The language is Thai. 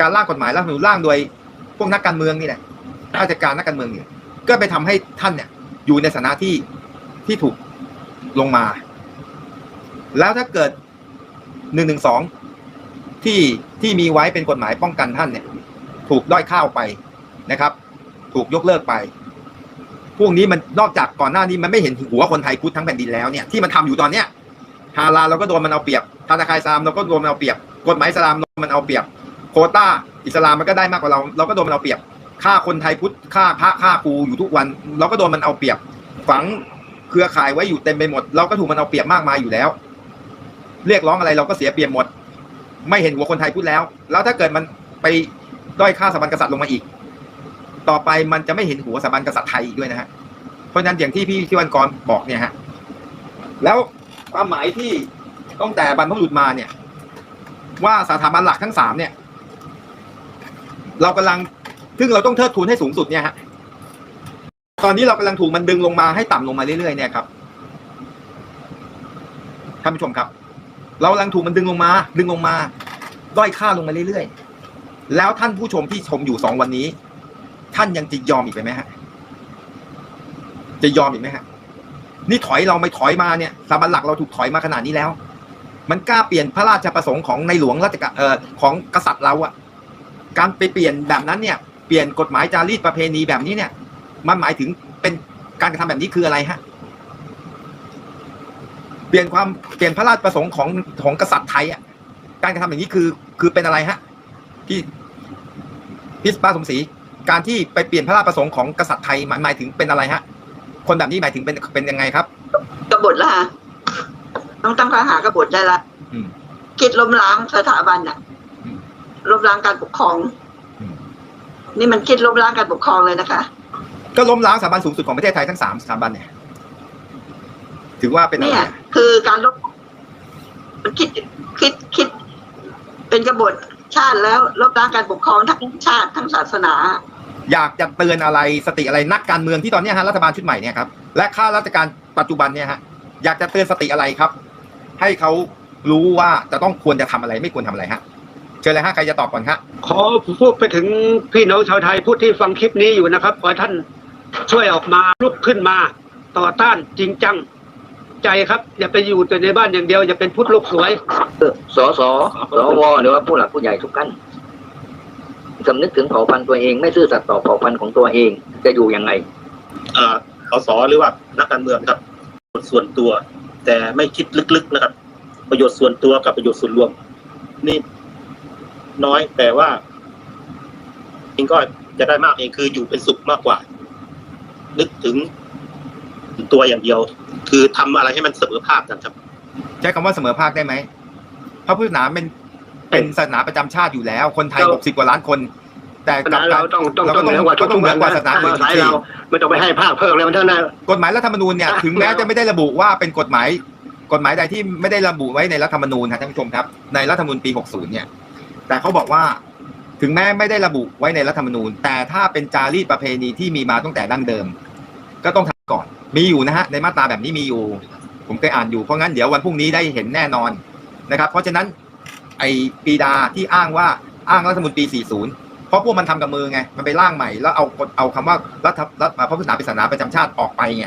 การร่างกฎหมายรัฐธรรมนูญร่างโดยพวกนักการเมืองนี่แหละราชการนักการเมืองเนี่ยก็ไปทำให้ท่านเนี่ย อยู่ในสถานะที่ที่ถูกลงมา แล้วถ้าเกิดหนึ่งหนึ่งสองที่ที่มีไว้เป็นกฎหมายป้องกันท่านเนี่ย ถูกด้อยข้าวไปนะครับ ถูกยกเลิกไป พวกนี้มันนอกจากก่อนหน้านี้มันไม่เห็นหัวคนไทยพุทธทั้งแผ่นดินแล้วเนี่ยที่มันทำอยู่ตอนเนี้ยฮาลาเราก็โดนมันเอาเปรียบธนาคารอิสามเราก็โดนมันเอาเปรียบ กฎหมายสลามมันเอาเปรียบ โคต้าอิสลามมันก็ได้มากกว่าเรา เราก็โดนมันเอาเปรียบฆ่าคนไทยพุทธฆ่าพระฆ่าครูอยู่ทุกวัน เราก็โดนมันเอาเปรียบ ฝังเครือข่ายไว้อยู่เต็มไปหมด เราก็ถูกมันเอาเปรียบมากมายอยู่แล้ว เรียกร้องอะไรเราก็เสียเปรียบหมด ไม่เห็นหัวคนไทยพูดแล้ว แล้วถ้าเกิดมันไปด้อยค่าสถาบันกษัตริย์ลงมาอีก ต่อไปมันจะไม่เห็นหัวสถาบันกษัตริย์ไทยอีกด้วยนะฮะเพราะฉะนั้นอย่างที่พี่ที่วันกรบอกเนี่ยฮะแล้วความหมายที่ตั้งแต่บรรพบุรุษมาเนี่ย ว่าสถาบันหลักทั้งสามเนี่ย เรากำลังซึ่งเราต้องเทิดทูนให้สูงสุดเนี่ยฮะตอนนี้เรากำลังถูกมันดึงลงมาให้ต่ำลงมาเรื่อยๆเนี่ยครับท่านผู้ชมครับ เรากำลังถูกมันดึงลงมา ดึงลงมาด้อยค่าลงมาเรื่อยๆ แล้วท่านผู้ชมที่ชมอยู่สองวันนี้ ท่านยังจะยอมอีกไหมฮะ จะยอมอีกไหมฮะ นี่ถอยเราไม่ถอยมาเนี่ยสถาบันหลักเราถูกถอยมาขนาดนี้แล้ว มันกล้าเปลี่ยนพระราชประสงค์ของในหลวงรัชกาลเอ่อของกษัตริย์เราอะ การไปเปลี่ยนแบบนั้นเนี่ยเปลี่ยนกฎหมายจารีตประเพณีแบบนี้เนี่ย มันหมายถึงเป็นการกระทำแบบนี้คืออะไรฮะเปลี่ยนความเปลี่ยนพระราชประสงค์ของของกษัตริย์ไทยอะการกระทำอย่างนี้คือคือเป็นอะไรฮะพี่พี่ป้าสมศรีการที่ไปเปลี่ยนพระราชประสงค์ของกษัตริย์ไทยหมายหมายถึงเป็นอะไรฮะ คนแบบนี้หมายถึงเป็นเป็นยังไงครับกบฏละฮะต้องตั้งข้อหากบฏได้ละอืมคิดล้มล้างสถาบันน่ะอืม ล้มล้างการปกครองอืมนี่มันคิดล้มล้างการปกครองเลยนะคะ ก็ล้มล้างสถาบันสูงสุดของประเทศไทยทั้งสามสถาบันเนี่ยถือว่าเป็นอะไรเนี่ยอะคือการลบมันคิดคิดคิด เป็นกบฏชาติแล้วลบล้างการปกครองทั้งชาติทั้งศาสนา อยากจะเตือนอะไรสติอะไรนักการเมืองที่ตอนเนี้ยฮะรัฐบาลชุดใหม่เนี่ยครับและข้าราชการปัจจุบันเนี่ยฮะอยากจะเตือนสติอะไรครับ ให้เขารู้ว่าจะต้องควรจะทำอะไรไม่ควรทำอะไรฮะ เชิญเลยฮะใครจะตอบก่อนฮะขอพูดไปถึงพี่น้องชาวไทยผู้ที่ฟังคลิปนี้อยู่นะครับขอให้ท่านช่วยออกมาลุกขึ้นมาต่อต้านจริงจัง ใจครับ อย่าไปอยู่แต่ในบ้านอย่างเดียว อย่าเป็นพุทธลูกสวยสสสวหรือว่าผู้หลักผู้ใหญ่ทุกท่านสำนึกถึงเผ่าพันธุ์ตัวเองไม่ซื่อสัตย์ต่อเผ่าพันธุ์ของตัวเองจะอยู่ยังไงเอ่อสสหรือว่านักการเมืองครับประโยชน์ส่วนตัว แต่ไม่คิดลึกๆนะครับ ประโยชน์ส่วนตัวกับประโยชน์ส่วนรวม นี่ น้อยแต่ว่าเองก็จะได้มากเองคืออยู่เป็นสุขมากกว่า นึกถึงตัวอย่างเดียว คือทำอะไรให้มันเสมอภาคกันครับใช้คำว่าเสมอภาคได้ไหมพระพุทธศาสนาเป็นเป็นศาสนาประจำชาติอยู่แล้ว คนไทยเราหกสิบกว่าล้านคน แต่กลับเราต้องต้องเราต้ก็องต้องเหนือกว่าก็ต้องเหนือกว่าทุศาสนาอื่นสายสิเราไม่ต้องไปให้ภาคเพิ่มเลยมันเท่านั้นกฎหมายรัฐธรรมนูญเนี่ยถึงแม้จะไม่ได้ระบุว่าเป็นกฎหมาย กฎหมายใดที่ไม่ได้ระบุไว้ในรัฐธรรมนูญครับท่านผู้ชมครับ ในรัฐธรรมนูญปี 60 เนี่ย แต่เขาบอกว่าถึงแม้ไม่ได้ระบุไว้ในรัฐธรรมนูญ แต่ถ้าเป็นจารีตประเพณีที่มีมาตั้งแต่ดั้งเดิม ก็ต้องทำก่อน มีอยู่นะฮะในมาตราแบบนี้มีอยู่ ผมเคยอ่านอยู่เพราะงั้นเดี๋ยววันพรุ่งนี้ได้เห็นแน่นอนนะครับ เพราะฉะนั้นไอ้ปีดาที่อ้างว่าอ้างรัฐธรรมนูญปี 40 เพราะพวกมันทำกับมือไง มันไปร่างใหม่แล้วเอาเอาคำว่ารัฐรัฐพระพุทธศาสนาเป็นศาสนาประจำชาติออกไปไง